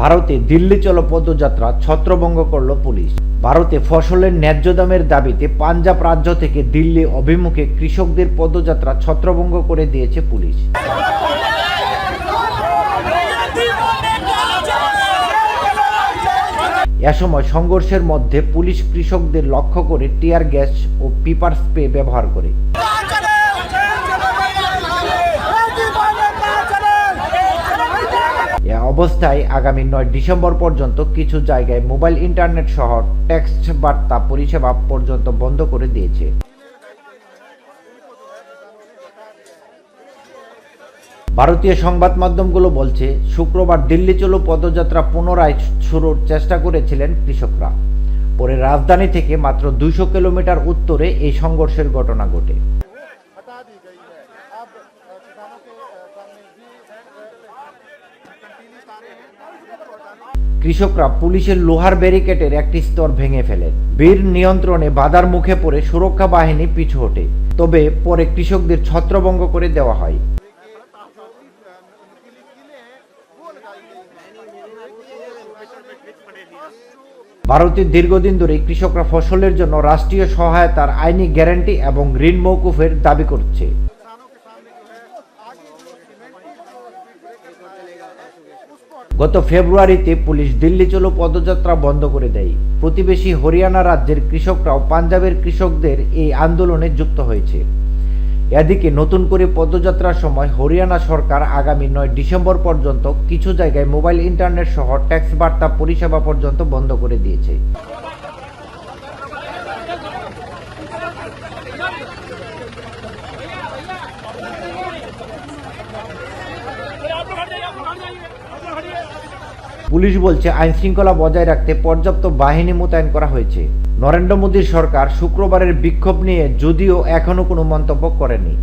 ভারতে দিল্লি চলো পদযাত্রা ছত্রভঙ্গ করল পুলিশ। ভারতে ফসলের ন্যায্য দামের দাবিতে পাঞ্জাব রাজ্য থেকে দিল্লি অভিমুখে কৃষকদের পদযাত্রা ছত্রভঙ্গ করে দিয়েছে পুলিশ। এ সময় সংঘর্ষের মধ্যে পুলিশ কৃষকদের লক্ষ্য করে টিয়ার গ্যাস ও পিপার স্প্রে ব্যবহার করে। অবস্থায় আগামী নয় ডিসেম্বর পর্যন্ত কিছু জায়গায় মোবাইল ইন্টারনেট সহ টেক্সট বার্তা পরিষেবা পর্যন্ত বন্ধ করে দিয়েছে। ভারতীয় সংবাদ মাধ্যমগুলো বলছে, শুক্রবার দিল্লি চলো পদযাত্রা পুনরায় শুরুর চেষ্টা করেছিলেন কৃষকরা। পরে রাজধানী থেকে মাত্র দুইশো কিলোমিটার উত্তরে এই সংঘর্ষের ঘটনা ঘটে। কৃষকরা পুলিশের লোহার ব্যারিকেটের একটি স্তর ভেঙে ফেলে। বীর নিয়ন্ত্রণে বাধার মুখে পড়ে সুরক্ষা বাহিনী পিছু হটে, তবে পরে কৃষকদের ছত্রভঙ্গ করে দেওয়া হয়। ভারতের দীর্ঘদিন ধরে কৃষকরা ফসলের জন্য রাষ্ট্রীয় সহায়তার আইনি গ্যারান্টি এবং ঋণ মৌকুফের দাবি করছে। গত ফেব্রুয়ারিতে পুলিশ দিল্লি চলো পদযাত্রা বন্ধ করে দেয়। প্রতিবেশী হরিয়ানা রাজ্যের কৃষকরাও পাঞ্জাবের কৃষকদের এই আন্দোলনে যুক্ত হয়েছে। এদিকে নতুন করে পদযাত্রার সময় হরিয়ানা সরকার আগামী নয় ডিসেম্বর পর্যন্ত কিছু জায়গায় মোবাইল ইন্টারনেট সহ ট্যাক্স বার্তা পরিষেবা পর্যন্ত বন্ধ করে দিয়েছে। পুলিশ বলছে আইন শৃঙ্খলা বজায় রাখতে পর্যাপ্ত বাহিনী মোতায়েন করা হয়েছে। নরেন্দ্র মোদীর সরকার শুক্রবারের বিক্ষোভ নিয়ে যদিও এখনও কোনো মন্তব্য করেনি।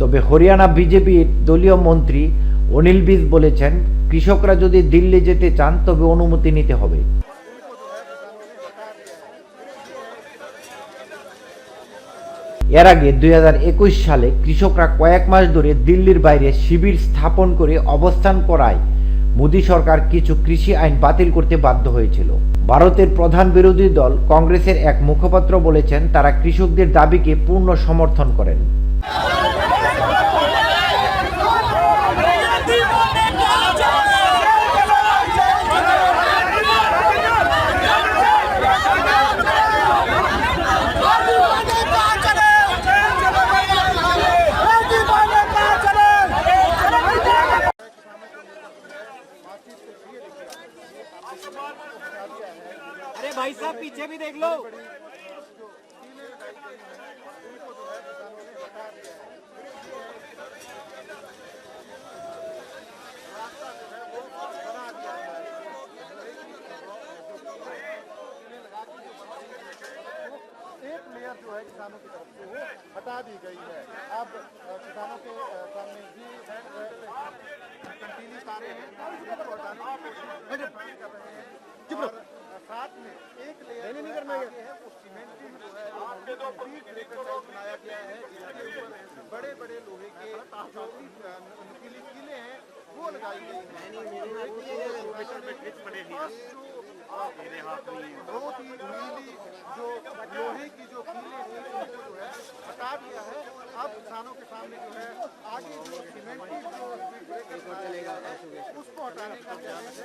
তবে হরিয়ানা বিজেপির দলীয় মন্ত্রী অনিল বিজ বলেছেন, কৃষকরা যদি দিল্লি যেতে চান, তবে অনুমতি নিতে হবে। এর আগে দুই হাজার একুশ সালে কৃষকরা কয়েক মাস ধরে দিল্লির বাইরে শিবির স্থাপন করে অবস্থান করায়। মোদী সরকার কিছু কৃষি আইন বাতিল করতে বাধ্য হয়েছিল। ভারতের প্রধান বিরোধী দল কংগ্রেসের এক মুখপাত্র বলেছেন, তারা কৃষকদের দাবিকে পূর্ণ সমর্থন করেন। अरे भाई साहब, पीछे भी देख लो। एक लेयर जो है किसानों की तरफ़ से वो हटा दी गई है। अब किसानों के सामने भी कंटीली तारें हैं उनको हटाने की कोशिश कर रहे हैं और अ, साथ में एक लेयर नहीं करना है वो सीमेंटिंग जो है ब्रेकर टाइप बनाया गया है जिसके ऊपर बड़े बड़े लोहे के जो नुकीली कीलें हैं वो लगाई गई हैं। बहुत ही नीली जो लोहे की जो उनको जो है हटा दिया है। अब किसानों के सामने जो है आगे जो सीमेंटी जो चलेगा? उसको हटाने का प्रयास है।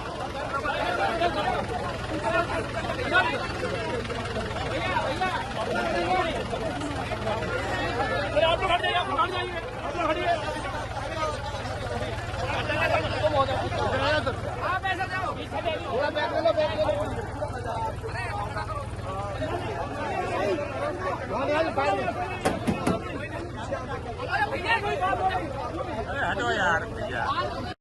Vai, vai, vai.